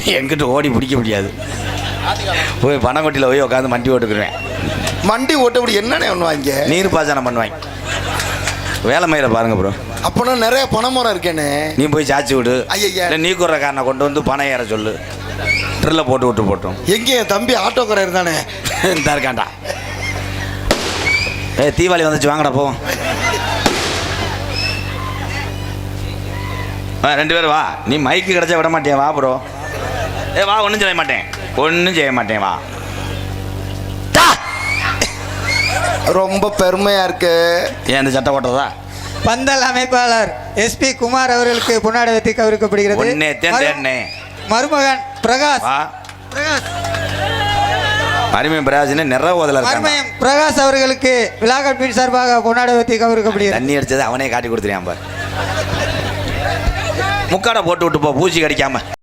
எங்கிட்ட ஓடி பிடிக்க முடியாது. போய் பனங்கொட்டியில் போய் உட்காந்து மண்டி ஓட்டுக்குருவேன். மண்டி ஓட்டப்படி என்னண்ணே பண்ணுவாங்க நீர் பாசனம் பண்ணுவாங்க. வேலை மயில பாருங்க ப்ரோ அப்போனா நிறைய பனைமரம் இருக்கேனே. நீ போய் சாச்சி விடு. இல்லை நீ காரனை கொண்டு வந்து பணம் ஏற சொல்லு. ட்ரில்ல போட்டு விட்டு போட்டோம். எங்கே? என் தம்பி ஆட்டோக்காரர் இருந்தானே. இந்த இருக்காண்டா ஏய் தீபாவளி வந்துச்சு வாங்கடா போவோம். வா ரெண்டு பேரும் வா. நீ மைக்கு கிடைச்சா விட மாட்டியா? வா ப்ரோ ஏ வா ஒன்றும் செய்ய மாட்டேன். ஒன்றும் செய்ய மாட்டேன் வா. தா! ரொம்ப பெருமையா இருக்கு. ஏன் இந்த சட்டை போட்டதா? பந்தல் அமைப்பாளர் எஸ்பி குமார் அவர்களுக்கு பொன்னாடை வெற்றி கவிழ்க்கப்படுகிறது ஒன்னே தேன் மரு- தேன்னே. மருமகன் பிரகாஷ். பிரகாஷ். அருமையும் பிரயாஜனே நிற ஓதல இருக்காங்க மருமயம் பிரகாஷ் அவர்களுக்கு விழாக்கட்பின் சார்பாக பொன்னாடை வெற்றி கவிழ்க்கப்படுகிறது தண்ணி அடிச்சது அவனே காட்டி கொடுத்துருவான் பார். முக்காடை போட்டு விட்டு போ பூச்சி கடிக்காம.